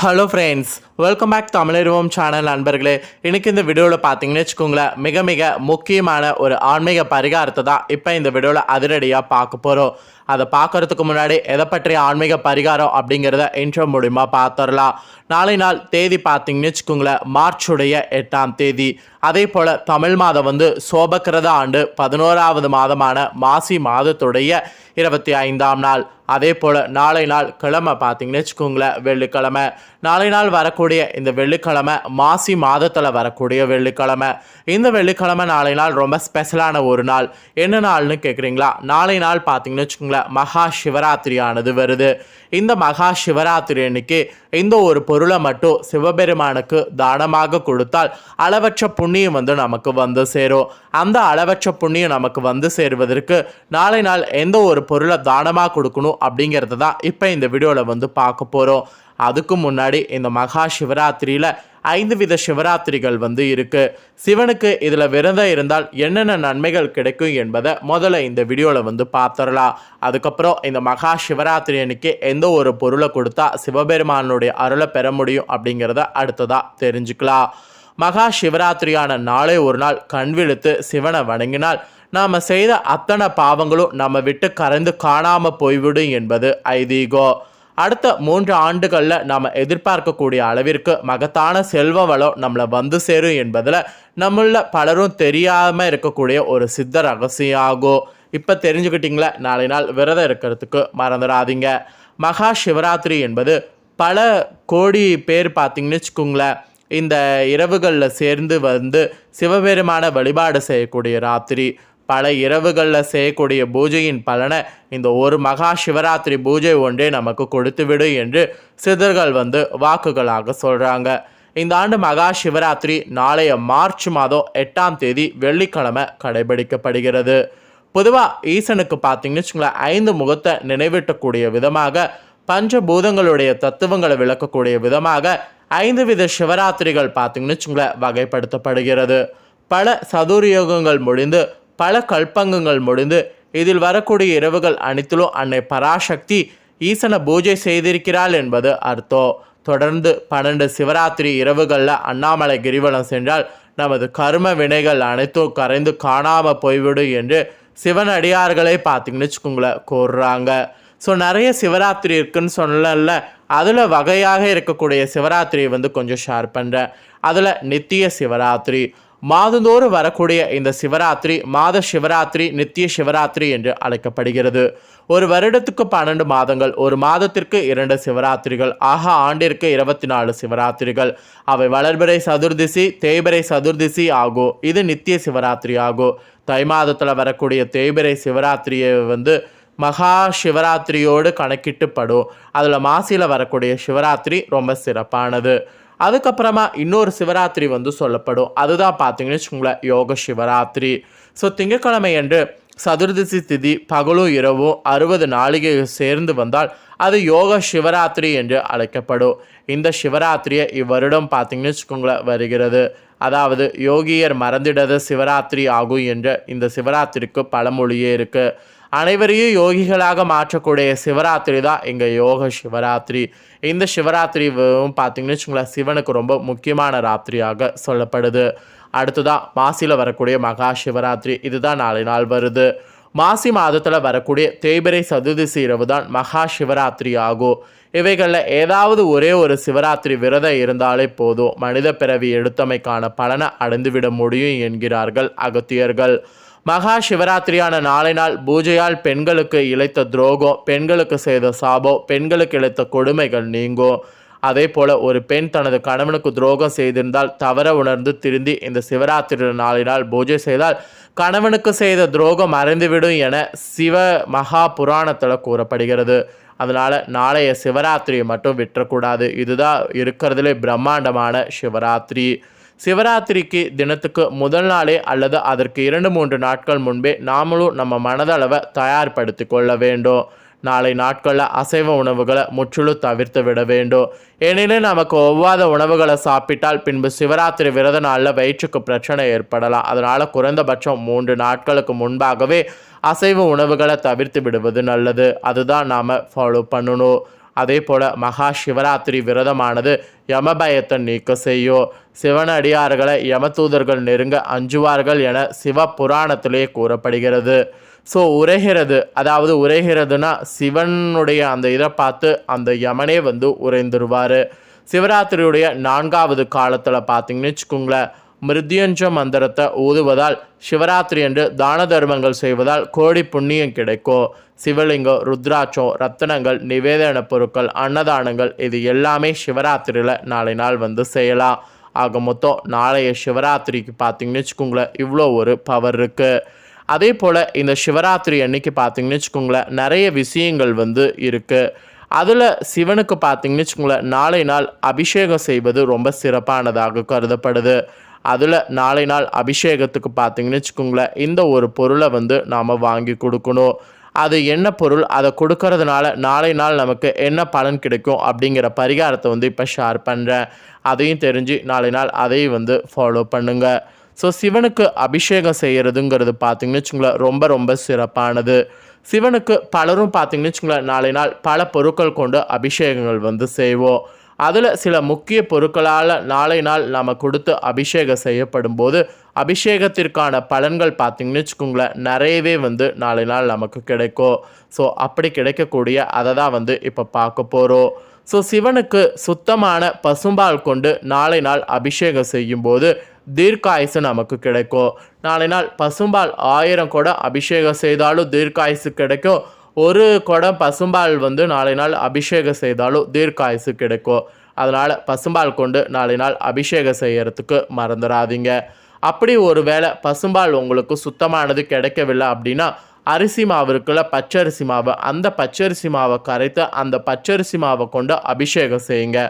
Hello friends welcome back Tamilaruvam channel நண்பர்களே. இன்றைக்கி இந்த வீடியோவில் பார்த்தீங்கன்னு வச்சுக்கோங்களேன் மிக மிக முக்கியமான ஒரு ஆன்மீக பரிகாரத்தை தான் இப்போ இந்த வீடியோவில் அதிரடியாக பார்க்க போகிறோம் அதை பார்க்கறதுக்கு முன்னாடி எதை பற்றிய ஆன்மீக பரிகாரம் அப்படிங்கிறத இன்ட்ரோ மூலிமா பார்த்துடலாம். நாளை நாள் தேதி பார்த்தீங்கன்னு வச்சுக்கோங்களேன் மார்ச்சுடைய எட்டாம் தேதி. அதே போல் தமிழ் மாதம் வந்து சோபக்கிரத ஆண்டு பதினோராவது மாதமான மாசி மாதத்துடைய இருபத்தி ஐந்தாம் நாள். அதே போல் நாளை நாள் கிழமை பார்த்தீங்கன்னு வச்சுக்கோங்களேன் வெள்ளிக்கிழமை. நாளை நாள் வரக்கூடிய இந்த வெள்ளிக்கிழமை மாசி மாதத்தில் வரக்கூடிய வெள்ளிக்கிழமை. இந்த வெள்ளிக்கிழமை நாளை நாள் ரொம்ப ஸ்பெஷலான ஒரு நாள். என்ன நாள்னு கேட்குறீங்களா நாளை நாள் பார்த்தீங்கன்னு வச்சுக்கோங்களேன் மகா சிவராத்திரியானது வருது. இந்த மகா சிவராத்திரி அன்னைக்கு இந்த ஒரு பொருளை மட்டும் சிவபெருமானுக்கு தானமாக கொடுத்தால் அளவற்ற புண்ணியம் வந்து நமக்கு வந்து சேரும். அந்த அளவற்ற புண்ணியம் நமக்கு வந்து சேருவதற்கு நாளை நாள் எந்த ஒரு பொருளை தானமாக கொடுக்கணும் அப்படிங்கிறது தான் இப்போ இந்த வீடியோவில் வந்து பார்க்க போகிறோம் அதுக்கு முன்னாடி இந்த மகா சிவராத்திரியில் ஐந்து வித சிவராத்திரிகள் வந்து இருக்கு. சிவனுக்கு இதில் விரதம் இருந்தால் என்னென்ன நன்மைகள் கிடைக்கும் என்பதை முதல்ல இந்த வீடியோவில் வந்து பார்த்துடலாம் அதுக்கப்புறம் இந்த மகா சிவராத்திரி அன்னைக்கு எந்த ஒரு பொருளை கொடுத்தா சிவபெருமானுடைய அருளை பெற முடியும் அப்படிங்கிறத அடுத்ததாக தெரிஞ்சுக்கலாம். மகா சிவராத்திரியான நாளே ஒரு நாள் கண் விழுத்து சிவனை வணங்கினால் நாம் செய்த அத்தனை பாவங்களும் நம்ம விட்டு கரைந்து காணாமல் போய்விடும் என்பது ஐதீகம். அடுத்த மூன்று ஆண்டுகளில் நாம் எதிர்பார்க்கக்கூடிய அளவிற்கு மகத்தான செல்வ வளம் நம்மளை வந்து சேரும் என்பதில் நம்மள பலரும் தெரியாமல் இருக்கக்கூடிய ஒரு சித்த ரகசியாகும் இப்போ தெரிஞ்சுக்கிட்டிங்களா நாளை நாள் விரதம் இருக்கிறதுக்கு மறந்துடாதீங்க. மகா சிவராத்திரி என்பது பல கோடி பேர் பார்த்தீங்கன்னு வச்சுக்கோங்களேன். இந்த இரவுகளில் சேர்ந்து வந்து சிவபெருமான வழிபாடு செய்யக்கூடிய ராத்திரி. பல இரவுகளில் செய்யக்கூடிய பூஜையின் பலனை இந்த ஒரு மகா சிவராத்திரி பூஜை ஒன்றே நமக்கு கொடுத்துவிடும் என்று சிதர்கள் வந்து வாக்குகளாக சொல்கிறாங்க இந்த ஆண்டு மகா சிவராத்திரி நாளைய மார்ச் மாதம் எட்டாம் தேதி வெள்ளிக்கிழமை கடைபிடிக்கப்படுகிறது. பொதுவாக ஈசனுக்கு பார்த்தீங்கன்னு வச்சுங்களேன் ஐந்து முகத்தை நினைவிட்டக்கூடிய விதமாக பஞ்சபூதங்களுடைய தத்துவங்களை விளக்கக்கூடிய விதமாக ஐந்து வித சிவராத்திரிகள் பார்த்தீங்கன்னு வச்சுங்களேன் வகைப்படுத்தப்படுகிறது. பல சதுர்யோகங்கள் முடிந்து பல கல்பங்கங்கள் முடிந்து இதில் வரக்கூடிய இரவுகள் அனைத்திலும் அன்னை பராசக்தி ஈசனை பூஜை செய்திருக்கிறாள் என்பது அர்த்தம். தொடர்ந்து பன்னெண்டு சிவராத்திரி இரவுகளில் அண்ணாமலை கிரிவலம் சென்றால் நமது கர்ம வினைகள் அனைத்தும் கரைந்து காணாமல் போய்விடும் என்று சிவன் அடியார்களே பார்த்தீங்கன்னு வச்சுக்கோங்களேன் கூறுறாங்க. ஸோ நிறைய சிவராத்திரி இருக்குன்னு சொல்லல அதில் வகையாக இருக்கக்கூடிய சிவராத்திரியை வந்து கொஞ்சம் ஷேர் பண்ணுறேன் அதில் நித்திய சிவராத்திரி மாதந்தோறும் வரக்கூடிய இந்த சிவராத்திரி மாத சிவராத்திரி நித்திய சிவராத்திரி என்று அழைக்கப்படுகிறது. ஒரு வருடத்துக்கு பன்னெண்டு மாதங்கள் ஒரு மாதத்திற்கு இரண்டு சிவராத்திரிகள் ஆக ஆண்டிற்கு இருபத்தி நாலு சிவராத்திரிகள். அவை வளர்பிறை சதுர்திசி தேய்பிறை சதுர்திசி ஆகும் இது நித்திய சிவராத்திரி ஆகும் தை மாதத்தில் வரக்கூடிய தேய்பிறை சிவராத்திரியை வந்து மகா சிவராத்திரியோடு கணக்கிட்டுப்படும். அதில் மாசியில் வரக்கூடிய சிவராத்திரி ரொம்ப சிறப்பானது. அதுக்கப்புறமா இன்னொரு சிவராத்திரி வந்து சொல்லப்படும். அதுதான் பார்த்தீங்கன்னு வச்சுக்கோங்களேன் யோக சிவராத்திரி. ஸோ திங்கட்கிழமை அன்று சதுர்தசி திதி பகலும் இரவும் அறுபது நாளிகை சேர்ந்து வந்தால் அது யோக சிவராத்திரி என்று அழைக்கப்படும். இந்த சிவராத்திரியை இவ்வருடம் பார்த்தீங்கன்னு வச்சுக்கோங்களேன் வருகிறது. அதாவது யோகியர் மறந்திடத சிவராத்திரி ஆகும் என்ற இந்த சிவராத்திரிக்கு பழமொழியே இருக்குது அனைவரையும் யோகிகளாக மாற்றக்கூடிய சிவராத்திரி தான் எங்கள் யோக சிவராத்திரி. இந்த சிவராத்திரி பார்த்தீங்கன்னு வச்சுங்களேன் சிவனுக்கு ரொம்ப முக்கியமான ராத்திரியாக சொல்லப்படுது. அடுத்ததான் மாசியில் வரக்கூடிய மகா சிவராத்திரி இதுதான் நாளை நாள் வருது. மாசி மாதத்தில் வரக்கூடிய தேய்பிரை சதுர்தசி இரவு தான் மகா சிவராத்திரி ஆகும். இவைகளில் ஏதாவது ஒரே ஒரு சிவராத்திரி விரதம் இருந்தாலே போதும். மனித பிறவி எடுத்தமைக்கான பலனை அடைந்துவிட முடியும் என்கிறார்கள் அகத்தியர்கள். மகா சிவராத்திரியான நாளை நாள் பூஜையால் பெண்களுக்கு இழைத்த துரோகம் பெண்களுக்கு செய்த சாபம் பெண்களுக்கு இழைத்த கொடுமைகள் நீங்கும் அதே போல ஒரு பெண் தனது கணவனுக்கு துரோகம் செய்திருந்தால் தவற உணர்ந்து திருந்தி இந்த சிவராத்திரி நாளினால் பூஜை செய்தால் கணவனுக்கு செய்த துரோகம் மறைந்துவிடும் என சிவ மகா புராணத்தில் கூறப்படுகிறது. அதனால் நாளைய சிவராத்திரியை மட்டும் விட்டுறக்கூடாது இதுதான் இருக்கிறதுலே பிரம்மாண்டமான சிவராத்திரி. சிவராத்திரிக்கு தினத்துக்கு முதல் நாளே அல்லது அதற்கு இரண்டு மூன்று நாட்கள் முன்பே நாமளும் நம்ம மனதளவை தயார்படுத்தி கொள்ள வேண்டும். நாளை நாட்களில் அசைவ உணவுகளை முற்றிலும் தவிர்த்து விட வேண்டும். ஏனெனில் நமக்கு ஒவ்வாத உணவுகளை சாப்பிட்டால் பின்பு சிவராத்திரி விரத நாளில் வயிற்றுக்கு பிரச்சனை ஏற்படலாம். அதனால் குறைந்தபட்சம் மூன்று நாட்களுக்கு முன்பாகவே அசைவ உணவுகளை தவிர்த்து விடுவது நல்லது. அதுதான் நாம் ஃபாலோ பண்ணணும். அதே போல் மகா சிவராத்திரி விரதமானது யமபயத்தை நீக்க செய்யும் சிவனடியார்களை யமதூதர்கள் நெருங்க அஞ்சுவார்கள் என சிவ புராணத்திலே கூறப்படுகிறது. ஸோ உரைகிறது அதாவது உரைகிறதுனா சிவனுடைய அந்த இதை பார்த்து அந்த யமனே வந்து உறைந்துருவார். சிவராத்திரியுடைய நான்காவது காலத்தில் பார்த்தீங்கன்னு வச்சுக்கோங்களேன். மிருத்யுஞ்ச மந்திரத்தை ஊதுவதால் சிவராத்திரி என்று தான தர்மங்கள் செய்வதால் கோடி புண்ணியம் கிடைக்கும். சிவலிங்கம் ருத்ராட்சம் ரத்தனங்கள் நிவேதன பொருட்கள் அன்னதானங்கள் இது எல்லாமே சிவராத்திரியில் நாளை நாள் வந்து செய்யலாம். ஆக மொத்தம் நாளைய சிவராத்திரிக்கு பார்த்தீங்கன்னு வச்சுக்கோங்களேன் இவ்வளோ ஒரு பவர் இருக்குது அதே போல் இந்த சிவராத்திரி அன்னைக்கு பார்த்தீங்கன்னு வச்சுக்கோங்களேன் நிறைய விஷயங்கள் வந்து இருக்குது அதில் சிவனுக்கு பார்த்தீங்கன்னு வச்சுக்கோங்களேன் நாளை நாள் அபிஷேகம் செய்வது ரொம்ப சிறப்பானதாக கருதப்படுது. அதில் நாளை நாள் அபிஷேகத்துக்கு பார்த்தீங்கன்னு வச்சுக்கோங்களேன் இந்த ஒரு பொருளை வந்து நாம் வாங்கி கொடுக்கணும். அது என்ன பொருள்? அதை கொடுக்கறதுனால நாளை நாள் நமக்கு என்ன பலன் கிடைக்கும் அப்படிங்கிற பரிகாரத்தை வந்து இப்போ ஷேர் பண்ணுறேன் அதையும் தெரிஞ்சு நாளை நாள் அதையும் வந்து ஃபாலோ பண்ணுங்கள் ஸோ சிவனுக்கு அபிஷேகம் செய்கிறதுங்கிறது பார்த்திங்கன்னு வச்சுங்களேன் ரொம்ப ரொம்ப சிறப்பானது. சிவனுக்கு பலரும் பார்த்தீங்கன்னு வச்சுங்களேன் நாளை நாள் பல பொருட்கள் கொண்டு அபிஷேகங்கள் வந்து செய்வோம். அதில் சில முக்கிய பொருட்களால் நாளை நாள் நாம் கொடுத்து அபிஷேகம் செய்யப்படும் போது அபிஷேகத்திற்கான பலன்கள் பார்த்திங்கன்னு வச்சுக்கோங்களேன் நிறையவே வந்து நாளை நாள் நமக்கு கிடைக்கும். ஸோ அப்படி கிடைக்கக்கூடிய அதை தான் வந்து இப்போ பார்க்க போகிறோம் ஸோ சிவனுக்கு சுத்தமான பசும்பால் கொண்டு நாளை நாள் அபிஷேகம் செய்யும்போது தீர்க்காயுசு நமக்கு கிடைக்கும். நாளை நாள் பசும்பால் ஆயிரம் கூட அபிஷேகம் செய்தாலும் தீர்க்காயுசு கிடைக்கும். ஒரு குடம் பசும்பால் வந்து நாளை நாள் அபிஷேகம் செய்தாலும் தீர்க்காயுசு கிடைக்கும். அதனால் பசும்பால் கொண்டு நாளை நாள் அபிஷேகம் செய்கிறதுக்கு மறந்துடாதீங்க. அப்படி ஒரு வேளை பசும்பால் உங்களுக்கு சுத்தமானது கிடைக்கவில்லை அப்படின்னா அரிசி மாவு இருக்குல்ல பச்சரிசி மாவு அந்த பச்சரிசி மாவை கரைத்து அந்த பச்சரிசி மாவை கொண்டு அபிஷேகம் செய்யுங்க.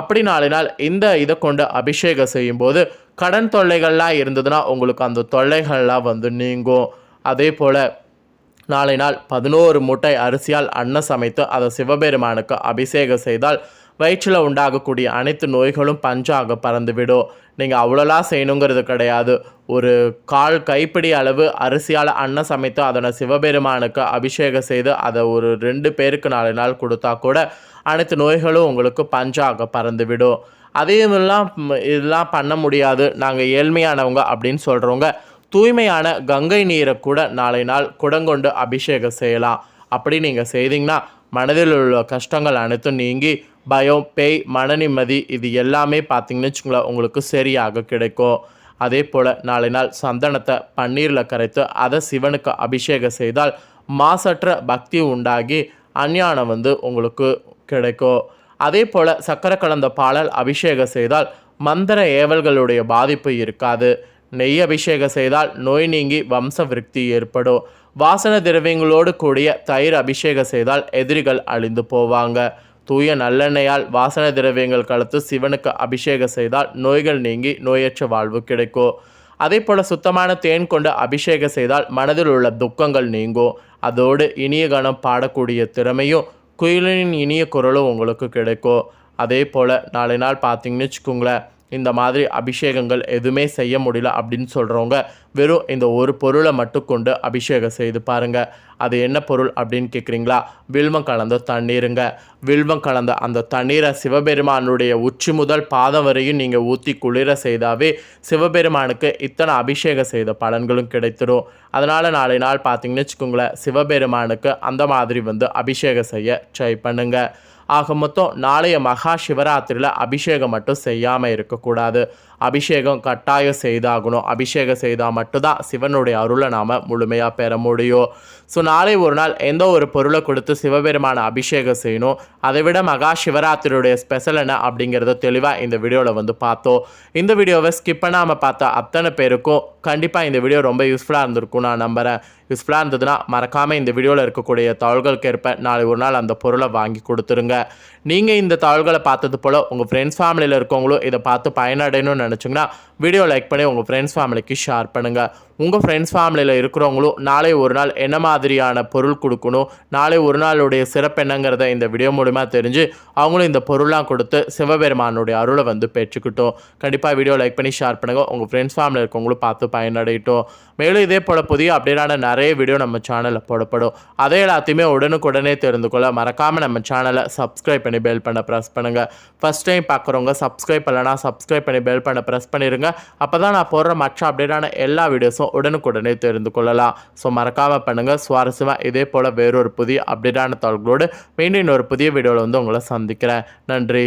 அப்படி நாளை நாள் இந்த இதை கொண்டு அபிஷேகம் செய்யும்போது கடன் தொல்லைகள்லாம் இருந்ததுன்னா உங்களுக்கு அந்த தொல்லைகள்லாம் வந்து நீங்கும். அதே போல் நாளை நாள் பதினோரு மூட்டை அரிசியால் அன்னம் சமைத்து அதை சிவபெருமானுக்கு அபிஷேகம் செய்தால் வயிற்றில் உண்டாகக்கூடிய அனைத்து நோய்களும் பஞ்சாக பறந்துவிடும். நீங்கள் அவ்வளோலாம் செய்யணுங்கிறது கிடையாது. ஒரு கால் கைப்பிடி அளவு அரிசியால் அன்னம் சமைத்து அதனை சிவபெருமானுக்கு அபிஷேகம் செய்து அதை ஒரு ரெண்டு பேருக்கு நாலு நாள் கொடுத்தா கூட அனைத்து நோய்களும் உங்களுக்கு பஞ்சாக பறந்துவிடும். அதையுமெல்லாம் இதெல்லாம் பண்ண முடியாது. நாங்கள் ஏழ்மையானவங்க அப்படின்னு சொல்கிறவங்க தூய்மையான கங்கை நீரை கூட நாளை நாள் குடங்கொண்டு அபிஷேகம் செய்யலாம். அப்படி நீங்கள் செய்தீங்கன்னா மனதில் உள்ள கஷ்டங்கள் அனைத்தும் நீங்கி பயம் பேய் மன நிம்மதி இது எல்லாமே பார்த்தீங்கன்னு வச்சுங்களேன் உங்களுக்கு சரியாக கிடைக்கும். அதே போல் நாளை நாள் சந்தனத்தை பன்னீரில் கரைத்து அதை சிவனுக்கு அபிஷேகம் செய்தால் மாசற்ற பக்தி உண்டாகி அஞ்ஞானம் வந்து உங்களுக்கு கிடைக்கும். அதே போல் சக்கரை கலந்த பாலல் அபிஷேகம் செய்தால் மந்திர ஏவல்களுடைய பாதிப்பு இருக்காது. நெய் அபிஷேகம் செய்தால் நோய் நீங்கி வம்ச விருத்தி ஏற்படும். வாசன திரவியங்களோடு கூடிய தயிர் அபிஷேகம் செய்தால் எதிரிகள் அழிந்து போவாங்க. தூய நல்லெண்ணெயால் வாசன திரவியங்கள் கலத்து சிவனுக்கு அபிஷேகம் செய்தால் நோய்கள் நீங்கி நோயற்ற வாழ்வு கிடைக்கும். அதே போல் சுத்தமான தேன் கொண்டு அபிஷேகம் செய்தால் மனதில் உள்ள துக்கங்கள் நீங்கும். அதோடு இனிய கணம் பாடக்கூடிய திறமையும் குயிலின் இனிய குரலும் உங்களுக்கு கிடைக்கும். அதே போல் நாளை நாள் பார்த்தீங்கன்னு வச்சுக்கோங்களேன் இந்த மாதிரி அபிஷேகங்கள் எதுவுமே செய்ய முடியல அப்படின்னு சொல்கிறவங்க வெறும் இந்த ஒரு பொருளை மட்டும் கொண்டு அபிஷேகம் செய்து பாருங்கள் அது என்ன பொருள் அப்படின்னு கேட்குறீங்களா வில்வம் கலந்த தண்ணீருங்க. வில்வம் கலந்த அந்த தண்ணீரை சிவபெருமானுடைய உச்சி முதல் பாதம் வரையும் நீங்கள் ஊற்றி குளிர செய்தாவே சிவபெருமானுக்கு இத்தனை அபிஷேகம் செய்த பலன்களும் கிடைத்திடும். அதனால் நாளை நாள் பார்த்தீங்கன்னு வச்சுக்கோங்களேன் சிவபெருமானுக்கு அந்த மாதிரி வந்து அபிஷேகம் செய்ய ட்ரை பண்ணுங்கள் ஆக மொத்தம் நாளைய மகா சிவராத்திரியில் அபிஷேகம் மட்டும் செய்யாமல் இருக்கக்கூடாது. அபிஷேகம் கட்டாயம் செய்தாகணும். அபிஷேகம் செய்தால் மட்டும்தான் சிவனுடைய அருளை நாம் முழுமையாக பெற முடியும். ஸோ நாளை ஒரு நாள் எந்த ஒரு பொருளை கொடுத்து சிவபெருமான அபிஷேகம் செய்யணும்? அதை விட மகா சிவராத்திரியுடைய ஸ்பெஷல் என்ன அப்படிங்கிறத தெளிவாக இந்த வீடியோவில் வந்து பார்த்தோம். இந்த வீடியோவை ஸ்கிப் பண்ணாமல் பார்த்த அத்தனை பேருக்கும் கண்டிப்பாக இந்த வீடியோ ரொம்ப யூஸ்ஃபுல்லாக இருந்திருக்கும் நான் நம்புகிறேன் யூஸ்ஃபுல்லாக இருந்ததுன்னா மறக்காமல் இந்த வீடியோவில் இருக்கக்கூடிய தாள்களுக்கு ஏற்ப நாளை ஒரு நாள் அந்த பொருளை வாங்கி கொடுத்துருங்க. நீங்கள் இந்த தகவல்களை பார்த்தது போல் உங்கள் ஃப்ரெண்ட்ஸ் ஃபேமிலியில் இருக்கவங்களும் இதை பார்த்து பயனடையணும்னு 的承让，வீடியோ லைக் பண்ணி உங்கள் ஃப்ரெண்ட்ஸ் ஃபேமிலிக்கு ஷேர் பண்ணுங்கள் உங்கள் ஃப்ரெண்ட்ஸ் ஃபேமிலியில் இருக்கிறவங்களும் நாளை ஒரு நாள் என்ன மாதிரியான பொருள் கொடுக்கணும் நாளை ஒரு நாளுடைய சிறப்பு என்னங்கிறத இந்த வீடியோ மூலிமா தெரிஞ்சு அவங்களும் இந்த பொருள்லாம் கொடுத்து சிவபெருமானுடைய அருளை வந்து பெற்றுக்கிட்டோம். கண்டிப்பாக வீடியோ லைக் பண்ணி ஷேர் பண்ணுங்கள் உங்கள் ஃப்ரெண்ட்ஸ் ஃபேமிலியில் இருக்கவங்களும் பார்த்து பயனடையட்டும். மேலும் இதே போல் புதிய அப்டேட்டான நிறைய வீடியோ நம்ம சேனலில் போடப்படும். அதை எல்லாத்தையுமே உடனுக்குடனே தெரிந்து கொள்ள மறக்காமல் நம்ம சேனலை சப்ஸ்கிரைப் பண்ணி பெல் பண்ண ப்ரெஸ் பண்ணுங்கள் ஃபஸ்ட் டைம் பார்க்குறவங்க சப்ஸ்கிரைப் பண்ணலன்னா சப்ஸ்கிரைப் பண்ணி பெல் பண்ண ப்ரெஸ் பண்ணிடுங்க அப்போ தான் நான் போடுற மற்ற அப்டேட்டான எல்லா வீடியோஸும் உடனுக்குடனே தெரிந்து கொள்ளலாம். ஸோ மறக்காமல் பண்ணுங்கள் சுவாரஸ்யமாக இதே போல் வேறொரு புதிய அப்டேட்டான தகவல்களோடு மீண்டும் இன்னொரு புதிய வீடியோவில் வந்து உங்களை சந்திக்கிறேன். நன்றி.